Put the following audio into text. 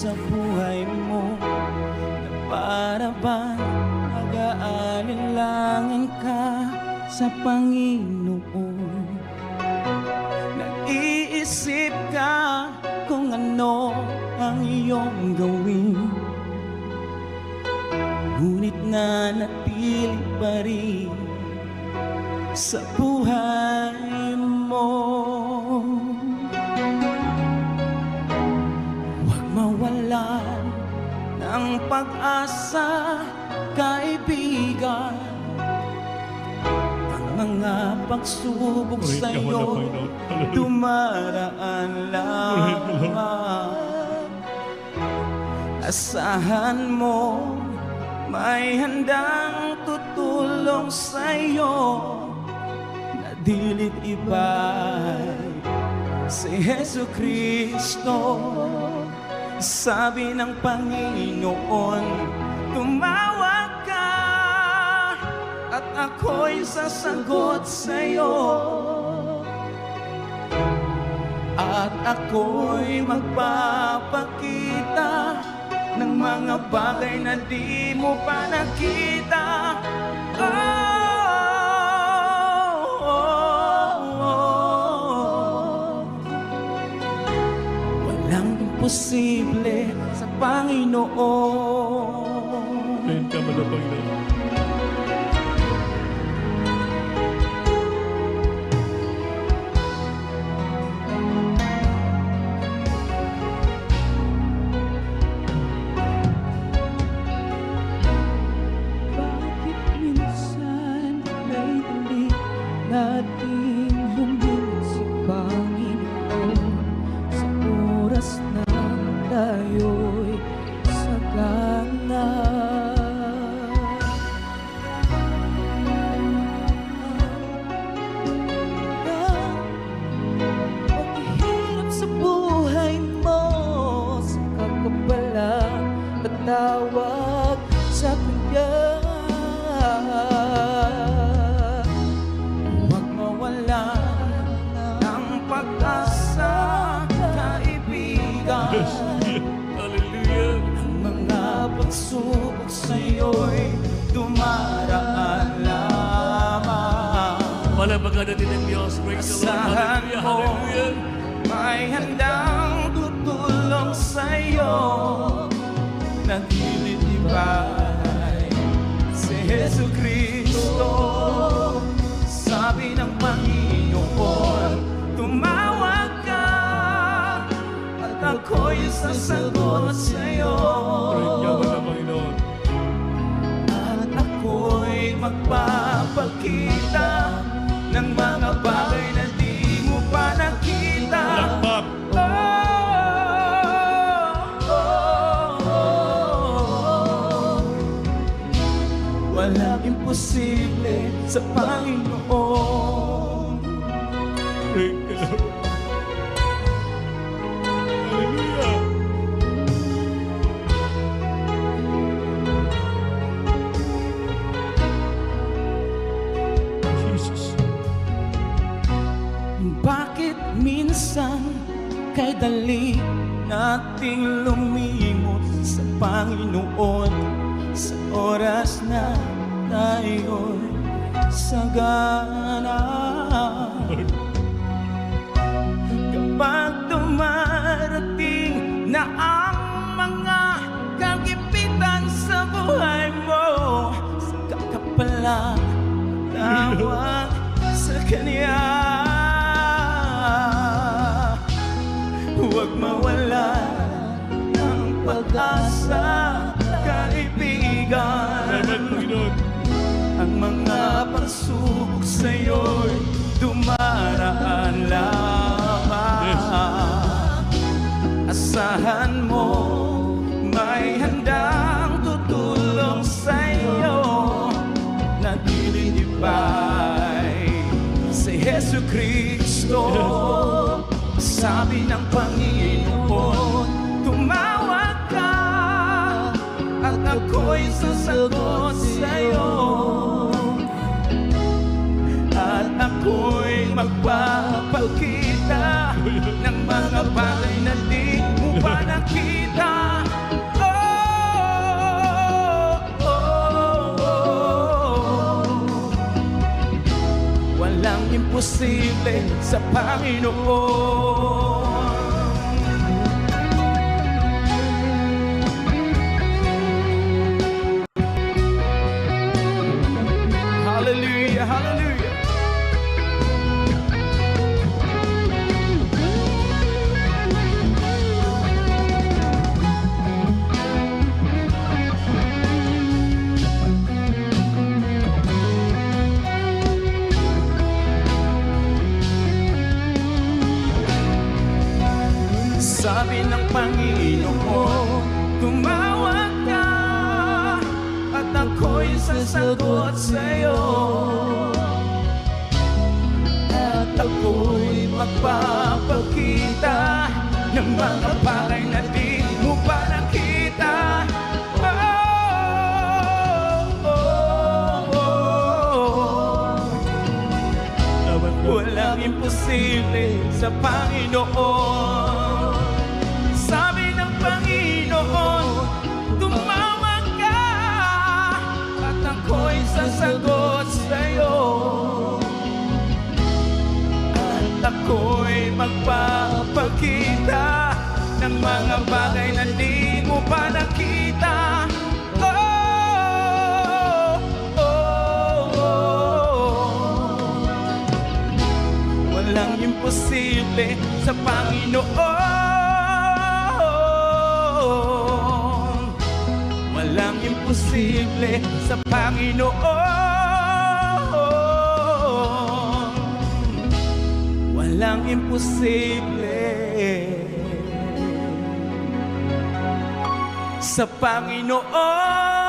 sa buhay mo Na para bang mag-aalinlangan ka sa Panginoon? Nag-iisip ka kung ano ang iyong gawin. Ngunit nanatili pa rin sa buhay mo pag-asa, kaibigan Ang mga pagsubok Panginoon. Hallelujah. dumaraan lamang Asahan mo may handang tutulong sa'yo Na dilit iba'y si Yesu Kristo Sabi ng Panginoon, tumawag ka At ako'y sasagot sa'yo At ako'y magpapakita ng mga bagay na di mo pa nakita. Oh, imposible sa Panginoon. Na, tayo'y sagana pagsubok sa'yo'y dumaraan lamang Palabagan natin ang Diyos. Praise the Lord. Asahan Hallelujah. mo. Hallelujah. May handang tutulong sa'yo Nagilitibay si Yesu Kristo Sabi ng Panginoon Tumawag ka At ako'y sasagot sa'yo Purihin mga bagay na di mo pa nakita Lakpak. Walang imposible sa Panginoon kay dali nating lumimot sa Panginoon Sa oras na tayo'y sagana Kapag dumarating na ang mga kagipitan sa buhay mo Saka ka pala tawag sa Kanya Huwag mawala ng pag-asa, kaibigan. Ang mga pagsubok sa'yo'y dumaraan lamang. Asahan mo may handang tutulong sa'yo. Na dililipay si Yesu Kristo Sabi ng Panginoon Tumawag ka At ako'y sasagot sa'yo. At ako'y magpapakita Ng mga bagay na di mo pa nakita. Oh, oh, oh. Walang imposible sa Panginoon Sabi ng Panginoon, tumawag ka at ako'y sasagot sa'yo. At ako'y magpapakita ng mga bagay na di mo pa nakita. Oh, oh, oh. Walang imposible sa Panginoon ako'y magpapakita Ng mga bagay na di mo pa nakita. Oh, oh, oh. Walang imposible sa Panginoon. Walang imposible sa Panginoon Walang imposible. Sa Panginoon